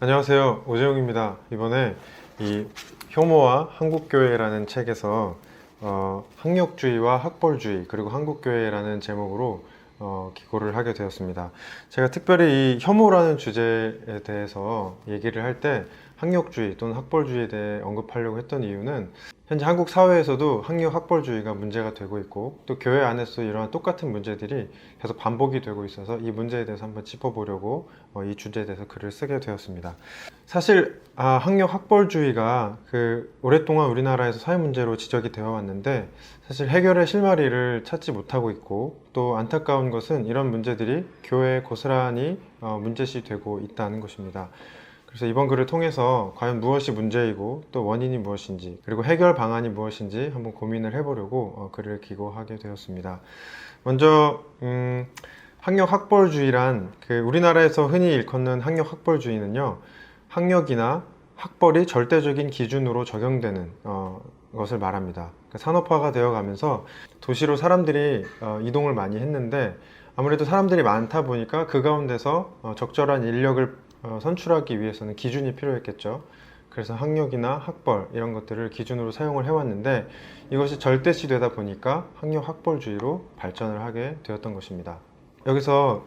안녕하세요. 오재용입니다. 이번에 이 혐오와 한국교회라는 책에서 어, 학력주의와 학벌주의 그리고 한국교회라는 제목으로 어, 기고를 하게 되었습니다. 제가 특별히 이 혐오라는 주제에 대해서 얘기를 할때 학력주의 또는 학벌주의에 대해 언급하려고 했던 이유는 현재 한국 사회에서도 학력 학벌주의가 문제가 되고 있고 또 교회 안에서 이러한 똑같은 문제들이 계속 반복이 되고 있어서 이 문제에 대해서 한번 짚어보려고 어, 이 주제에 대해서 글을 쓰게 되었습니다. 사실 아, 학력 학벌주의가 그 오랫동안 우리나라에서 사회 문제로 지적이 되어 왔는데 사실 해결의 실마리를 찾지 못하고 있고 또 안타까운 것은 이런 문제들이 교회에 고스란히 어, 문제시 되고 있다는 것입니다. 그래서 이번 글을 통해서 과연 무엇이 문제이고 또 원인이 무엇인지 그리고 해결 방안이 무엇인지 한번 고민을 해보려고 어, 글을 기고하게 되었습니다. 먼저 음, 학력 학벌주의란 그 우리나라에서 흔히 일컫는 학력 학벌주의는요 학력이나 학벌이 절대적인 기준으로 적용되는 어, 것을 말합니다. 그러니까 산업화가 되어가면서 도시로 사람들이 어, 이동을 많이 했는데 아무래도 사람들이 많다 보니까 그 가운데서 어, 적절한 인력을 어, 선출하기 위해서는 기준이 필요했겠죠. 그래서 학력이나 학벌 이런 것들을 기준으로 사용을 해왔는데 이것이 절대시 되다 보니까 학력 학벌주의로 발전을 하게 되었던 것입니다. 여기서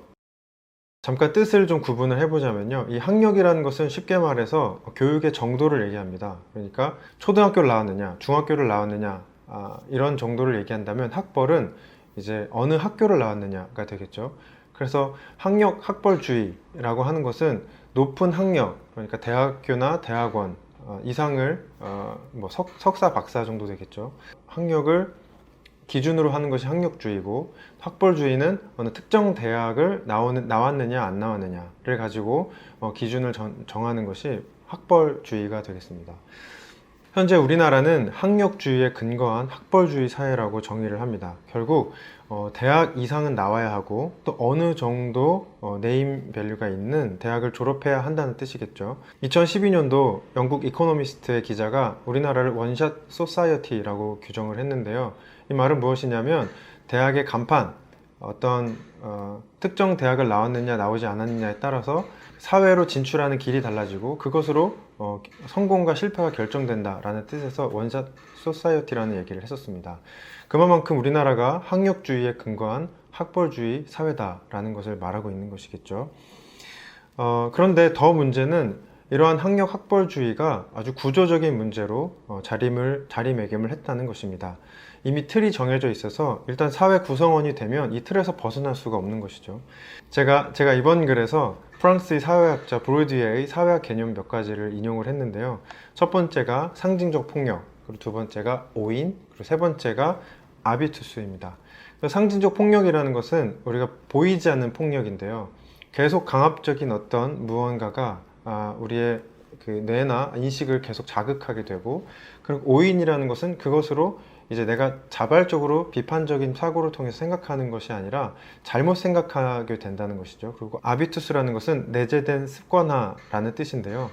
잠깐 뜻을 좀 구분을 해보자면요. 이 학력이라는 것은 쉽게 말해서 교육의 정도를 얘기합니다. 그러니까 초등학교를 나왔느냐, 중학교를 나왔느냐, 아, 이런 정도를 얘기한다면 학벌은 이제 어느 학교를 나왔느냐가 되겠죠. 그래서 학력 학벌주의라고 하는 것은 높은 학력, 그러니까 대학교나 대학원 어, 이상을 어, 뭐 석, 석사, 박사 정도 되겠죠. 학력을 기준으로 하는 것이 학력주의고 학벌주의는 어느 특정 대학을 나오는, 나왔느냐 안 나왔느냐를 가지고 어, 기준을 정, 정하는 것이 학벌주의가 되겠습니다. 현재 우리나라는 학력주의에 근거한 학벌주의 사회라고 정의를 합니다. 결국 어, 대학 이상은 나와야 하고 또 어느 정도 어, 네임 밸류가 있는 대학을 졸업해야 한다는 뜻이겠죠. 2012년도 영국 이코노미스트의 기자가 우리나라를 원샷 소사이어티라고 규정을 했는데요. 이 말은 무엇이냐면 대학의 간판 어떤 어, 특정 대학을 나왔느냐 나오지 않았느냐에 따라서 사회로 진출하는 길이 달라지고 그것으로 어, 성공과 실패가 결정된다라는 뜻에서 원샷 소사이어티라는 얘기를 했었습니다. 그만큼 우리나라가 학력주의에 근거한 학벌주의 사회다라는 것을 말하고 있는 것이겠죠. 어, 그런데 더 문제는 이러한 학력 학벌주의가 아주 구조적인 문제로 어, 자림을 자리매김을 했다는 것입니다. 이미 틀이 정해져 있어서 일단 사회 구성원이 되면 이 틀에서 벗어날 수가 없는 것이죠. 제가 제가 이번 글에서 프랑스의 사회학자 브로디에의 사회학 개념 몇 가지를 인용을 했는데요. 첫 번째가 상징적 폭력, 그리고 두 번째가 오인, 그리고 세 번째가 아비투스입니다. 상징적 폭력이라는 것은 우리가 보이지 않는 폭력인데요. 계속 강압적인 어떤 무언가가 아, 우리의 그 뇌나 인식을 계속 자극하게 되고 그리고 오인이라는 것은 그것으로 이제 내가 자발적으로 비판적인 사고를 통해서 생각하는 것이 아니라 잘못 생각하게 된다는 것이죠. 그리고 아비투스라는 것은 내재된 습관화라는 뜻인데요.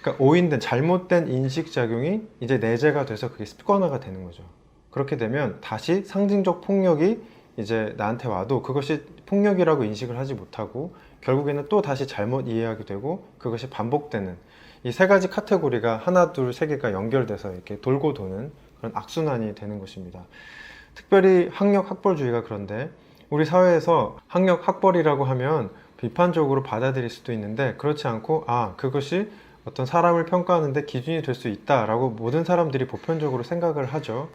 그러니까 오인된 잘못된 인식 작용이 이제 내재가 돼서 그게 습관화가 되는 거죠. 그렇게 되면 다시 상징적 폭력이 이제 나한테 와도 그것이 폭력이라고 인식을 하지 못하고 결국에는 또 다시 잘못 이해하게 되고 그것이 반복되는 이 세 가지 카테고리가 하나 둘 세 개가 연결돼서 이렇게 돌고 도는 그런 악순환이 되는 것입니다. 특별히 학력 학벌주의가 그런데 우리 사회에서 학력 학벌이라고 하면 비판적으로 받아들일 수도 있는데 그렇지 않고 아 그것이 어떤 사람을 평가하는데 기준이 될 수 있다라고 모든 사람들이 보편적으로 생각을 하죠.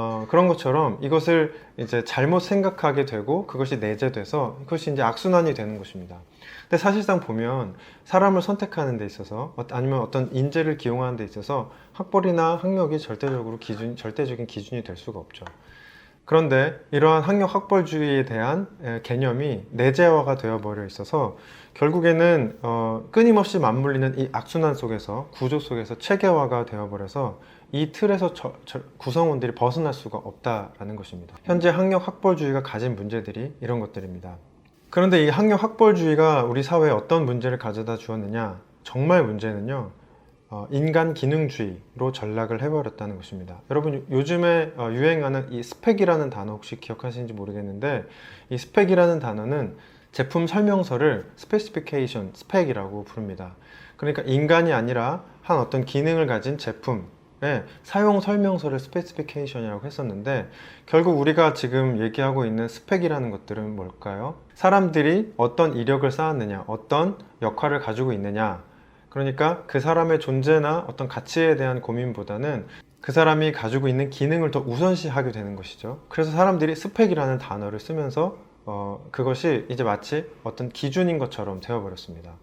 어, 그런 것처럼 이것을 이제 잘못 생각하게 되고 그것이 내재돼서 그것이 이제 악순환이 되는 것입니다. 근데 사실상 보면 사람을 선택하는 데 있어서 어- 아니면 어떤 인재를 기용하는 데 있어서 학벌이나 학력이 절대적으로 기준, 절대적인 기준이 될 수가 없죠. 그런데 이러한 학력 학벌주의에 대한 에, 개념이 내재화가 되어버려 있어서 결국에는 어, 끊임없이 맞물리는 이 악순환 속에서 구조 속에서 체계화가 되어버려서 이 틀에서 저- 저- 구성원들이 벗어날 수가 없다라는 것입니다. 현재 학력 학벌주의가 가진 문제들이 이런 것들입니다. 그런데 이 학력 학벌주의가 우리 사회에 어떤 문제를 가져다 주었느냐? 정말 문제는요. 어, 인간 기능주의로 전락을 해버렸다는 것입니다. 여러분 요- 요즘에 어, 유행하는 이 스펙이라는 단어 혹시 기억하시는지 모르겠는데 이 스펙이라는 단어는 제품 설명서를 스페시피케이션, 스펙이라고 부릅니다. 그러니까 인간이 아니라 한 어떤 기능을 가진 제품의 사용 설명서를 스페시피케이션이라고 했었는데 결국 우리가 지금 얘기하고 있는 스펙이라는 것들은 뭘까요? 사람들이 어떤 이력을 쌓았느냐, 어떤 역할을 가지고 있느냐. 그러니까 그 사람의 존재나 어떤 가치에 대한 고민보다는 그 사람이 가지고 있는 기능을 더 우선시하게 되는 것이죠. 그래서 사람들이 스펙이라는 단어를 쓰면서 어, 그것이 이제 마치 어떤 기준인 것처럼 되어버렸습니다.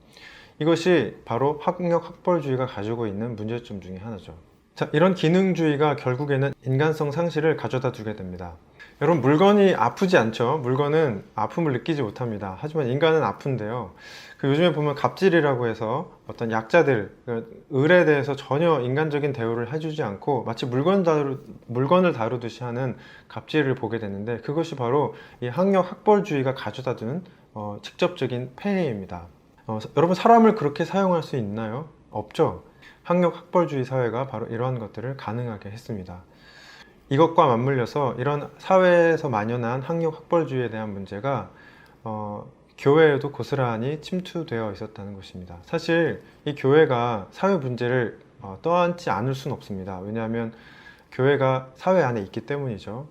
이것이 바로 학력 학벌주의가 가지고 있는 문제점 중에 하나죠. 자, 이런 기능주의가 결국에는 인간성 상실을 가져다 두게 됩니다. 여러분, 물건이 아프지 않죠? 물건은 아픔을 느끼지 못합니다. 하지만 인간은 아픈데요. 그 요즘에 보면 갑질이라고 해서 어떤 약자들, 그 을에 대해서 전혀 인간적인 대우를 해주지 않고 마치 물건 다루, 물건을 다루듯이 하는 갑질을 보게 되는데 그것이 바로 이 학력 학벌주의가 가져다 두는 어, 직접적인 폐해입니다. 어, 사- 여러분 사람을 그렇게 사용할 수 있나요? 없죠. 학력 학벌주의 사회가 바로 이러한 것들을 가능하게 했습니다. 이것과 맞물려서 이런 사회에서 만연한 학력 학벌주의에 대한 문제가 어, 교회에도 고스란히 침투되어 있었다는 것입니다. 사실 이 교회가 사회 문제를 어, 떠안지 않을 수는 없습니다. 왜냐하면 교회가 사회 안에 있기 때문이죠.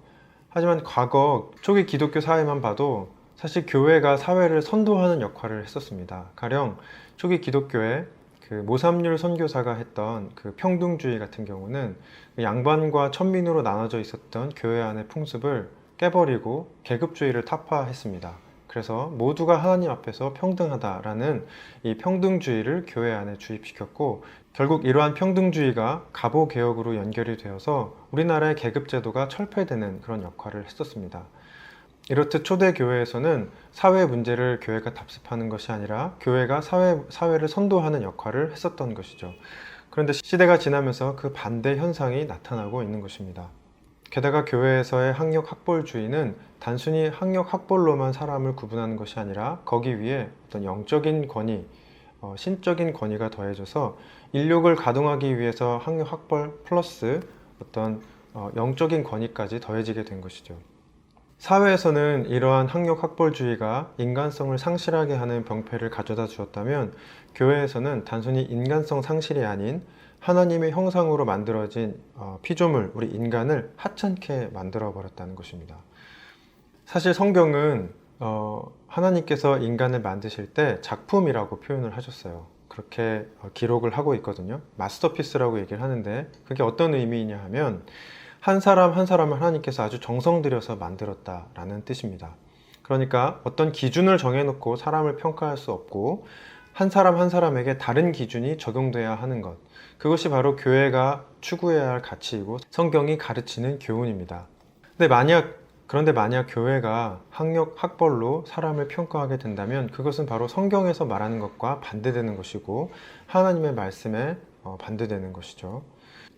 하지만 과거 초기 기독교 사회만 봐도 사실 교회가 사회를 선도하는 역할을 했었습니다. 가령 초기 기독교의 그 모삼률 선교사가 했던 그 평등주의 같은 경우는 그 양반과 천민으로 나눠져 있었던 교회 안의 풍습을 깨버리고 계급주의를 타파했습니다. 그래서 모두가 하나님 앞에서 평등하다라는 이 평등주의를 교회 안에 주입시켰고 결국 이러한 평등주의가 갑오 개혁으로 연결이 되어서 우리나라의 계급 제도가 철폐되는 그런 역할을 했었습니다. 이렇듯 초대 교회에서는 사회 문제를 교회가 답습하는 것이 아니라 교회가 사회, 사회를 선도하는 역할을 했었던 것이죠. 그런데 시대가 지나면서 그 반대 현상이 나타나고 있는 것입니다. 게다가 교회에서의 학력 학벌주의는 단순히 학력 학벌로만 사람을 구분하는 것이 아니라 거기 위에 어떤 영적인 권위, 어, 신적인 권위가 더해져서 인력을 가동하기 위해서 학력 학벌 플러스 어떤 어, 영적인 권위까지 더해지게 된 것이죠. 사회에서는 이러한 학력 학벌주의가 인간성을 상실하게 하는 병폐를 가져다 주었다면 교회에서는 단순히 인간성 상실이 아닌 하나님의 형상으로 만들어진 어, 피조물, 우리 인간을 하찮게 만들어 버렸다는 것입니다. 사실 성경은 어, 하나님께서 인간을 만드실 때 작품이라고 표현을 하셨어요. 그렇게 어, 기록을 하고 있거든요. 마스터피스라고 얘기를 하는데 그게 어떤 의미이냐 하면 한 사람 한 사람을 하나님께서 아주 정성 들여서 만들었다라는 뜻입니다. 그러니까 어떤 기준을 정해놓고 사람을 평가할 수 없고 한 사람 한 사람에게 다른 기준이 적용돼야 하는 것. 그것이 바로 교회가 추구해야 할 가치이고 성경이 가르치는 교훈입니다. 근데 만약 그런데 만약 교회가 학력 학벌로 사람을 평가하게 된다면 그것은 바로 성경에서 말하는 것과 반대되는 것이고 하나님의 말씀에 어, 반대되는 것이죠.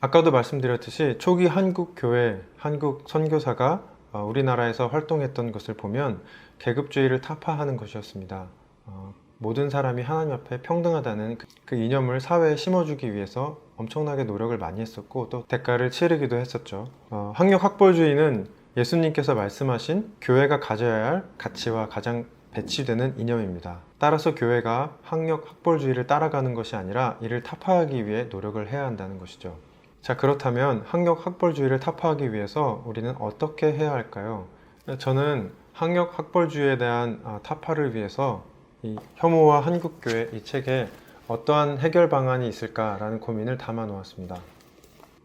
아까도 말씀드렸듯이 초기 한국 교회, 한국 선교사가 어, 우리나라에서 활동했던 것을 보면 계급주의를 타파하는 것이었습니다. 어, 모든 사람이 하나님 앞에 평등하다는 그- 그 이념을 사회에 심어주기 위해서 엄청나게 노력을 많이 했었고 또 대가를 치르기도 했었죠. 어, 학력 학벌주의는 예수님께서 말씀하신 교회가 가져야 할 가치와 가장 배치되는 이념입니다. 따라서 교회가 학력 학벌주의를 따라가는 것이 아니라 이를 타파하기 위해 노력을 해야 한다는 것이죠. 자, 그렇다면 학력 학벌주의를 타파하기 위해서 우리는 어떻게 해야 할까요? 저는 학력 학벌주의에 대한 아, 타파를 위해서 이 혐오와 한국교회 이 책에 어떠한 해결 방안이 있을까라는 고민을 담아 놓았습니다.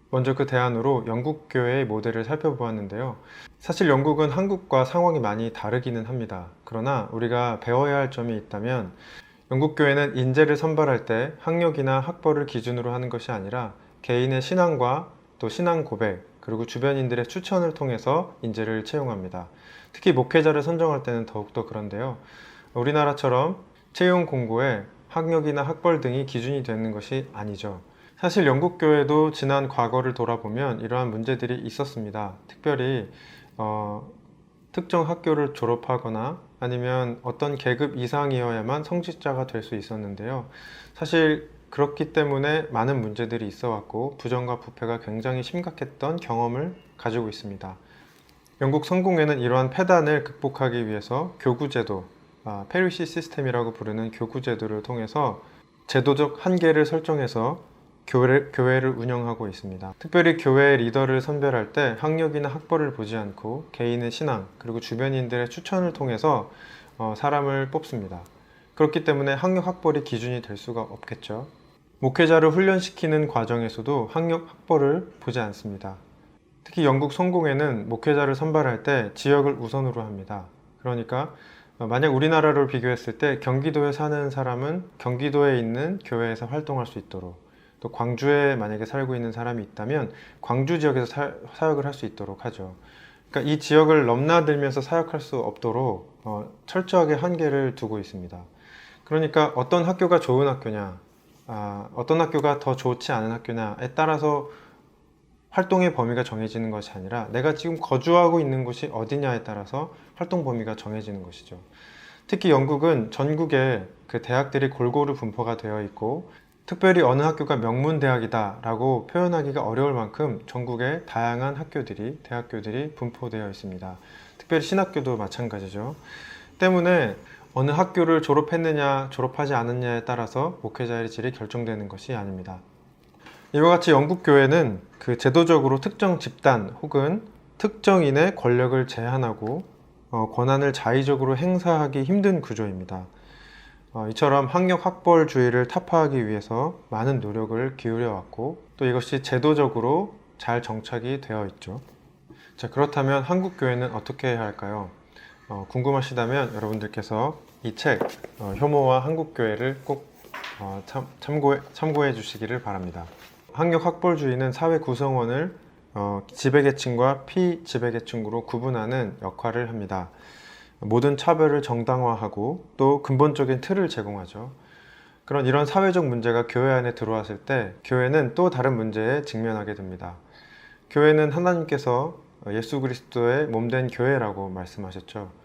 먼저 그 대안으로 영국 교회의 모델을 살펴보았는데요. 사실 영국은 한국과 상황이 많이 다르기는 합니다. 그러나 우리가 배워야 할 점이 있다면 영국 교회는 인재를 선발할 때 학력이나 학벌을 기준으로 하는 것이 아니라 개인의 신앙과 또 신앙 고백 그리고 주변인들의 추천을 통해서 인재를 채용합니다. 특히 목회자를 선정할 때는 더욱더 그런데요. 우리나라처럼 채용 공고에 학력이나 학벌 등이 기준이 되는 것이 아니죠. 사실 영국 교회도 지난 과거를 돌아보면 이러한 문제들이 있었습니다. 특별히 어, 특정 학교를 졸업하거나 아니면 어떤 계급 이상이어야만 성직자가 될 수 있었는데요. 사실 그렇기 때문에 많은 문제들이 있어 왔고 부정과 부패가 굉장히 심각했던 경험을 가지고 있습니다. 영국 성공회는 이러한 폐단을 극복하기 위해서 교구제도, 아, 페리시 시스템이라고 부르는 교구 제도를 통해서 제도적 한계를 설정해서 교회, 교회를 운영하고 있습니다. 특별히 교회 리더를 선별할 때 학력이나 학벌을 보지 않고 개인의 신앙 그리고 주변인들의 추천을 통해서 어, 사람을 뽑습니다. 그렇기 때문에 학력 학벌이 기준이 될 수가 없겠죠. 목회자를 훈련시키는 과정에서도 학력 학벌을 보지 않습니다. 특히 영국 성공회는 목회자를 선발할 때 지역을 우선으로 합니다. 그러니까 어, 만약 우리나라로 비교했을 때 경기도에 사는 사람은 경기도에 있는 교회에서 활동할 수 있도록 또 광주에 만약에 살고 있는 사람이 있다면 광주 지역에서 사, 사역을 할 수 있도록 하죠. 그러니까 이 지역을 넘나들면서 사역할 수 없도록 어, 철저하게 한계를 두고 있습니다. 그러니까 어떤 학교가 좋은 학교냐, 아, 어떤 학교가 더 좋지 않은 학교냐에 따라서 활동의 범위가 정해지는 것이 아니라 내가 지금 거주하고 있는 곳이 어디냐에 따라서 활동 범위가 정해지는 것이죠. 특히 영국은 전국에 그 대학들이 골고루 분포가 되어 있고 특별히 어느 학교가 명문 대학이다라고 표현하기가 어려울 만큼 전국에 다양한 학교들이 대학교들이 분포되어 있습니다. 특별히 신학교도 마찬가지죠. 때문에 어느 학교를 졸업했느냐 졸업하지 않았냐에 따라서 목회자의 질이 결정되는 것이 아닙니다. 이와 같이 영국 교회는 그 제도적으로 특정 집단 혹은 특정인의 권력을 제한하고 어, 권한을 자의적으로 행사하기 힘든 구조입니다. 어, 이처럼 학력 학벌주의를 타파하기 위해서 많은 노력을 기울여 왔고 또 이것이 제도적으로 잘 정착이 되어 있죠. 자 그렇다면 한국 교회는 어떻게 해야 할까요? 어, 궁금하시다면 여러분들께서 이 책 효모와 한국 교회를 꼭 어, 참, 참고해, 참고해 주시기를 바랍니다. 학력 학벌주의는 사회 구성원을 어, 지배계층과 피지배계층으로 구분하는 역할을 합니다. 모든 차별을 정당화하고 또 근본적인 틀을 제공하죠. 그런 이런 사회적 문제가 교회 안에 들어왔을 때 교회는 또 다른 문제에 직면하게 됩니다. 교회는 하나님께서 예수 그리스도의 몸된 교회라고 말씀하셨죠.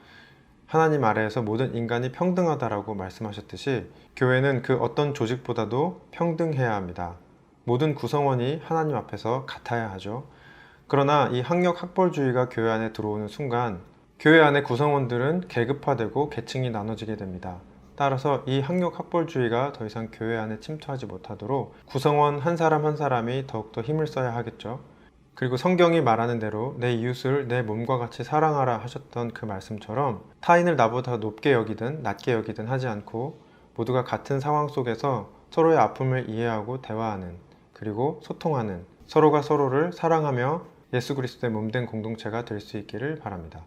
하나님 아래에서 모든 인간이 평등하다라고 말씀하셨듯이 교회는 그 어떤 조직보다도 평등해야 합니다. 모든 구성원이 하나님 앞에서 같아야 하죠. 그러나 이 학력 학벌주의가 교회 안에 들어오는 순간 교회 안의 구성원들은 계급화되고 계층이 나눠지게 됩니다. 따라서 이 학력 학벌주의가 더 이상 교회 안에 침투하지 못하도록 구성원 한 사람 한 사람이 더욱더 힘을 써야 하겠죠. 그리고 성경이 말하는 대로 내 이웃을 내 몸과 같이 사랑하라 하셨던 그 말씀처럼 타인을 나보다 높게 여기든 낮게 여기든 하지 않고 모두가 같은 상황 속에서 서로의 아픔을 이해하고 대화하는 그리고 소통하는 서로가 서로를 사랑하며 예수 그리스도의 몸된 공동체가 될 수 있기를 바랍니다.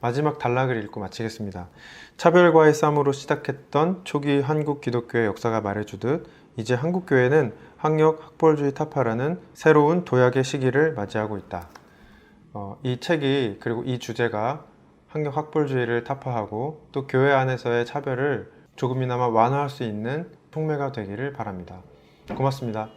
마지막 단락을 읽고 마치겠습니다. 차별과의 싸움으로 시작했던 초기 한국 기독교의 역사가 말해주듯 이제 한국 교회는 학력 학벌주의 타파라는 새로운 도약의 시기를 맞이하고 있다. 어, 이 책이 그리고 이 주제가 학력 학벌주의를 타파하고 또 교회 안에서의 차별을 조금이나마 완화할 수 있는 통매가 되기를 바랍니다. 고맙습니다.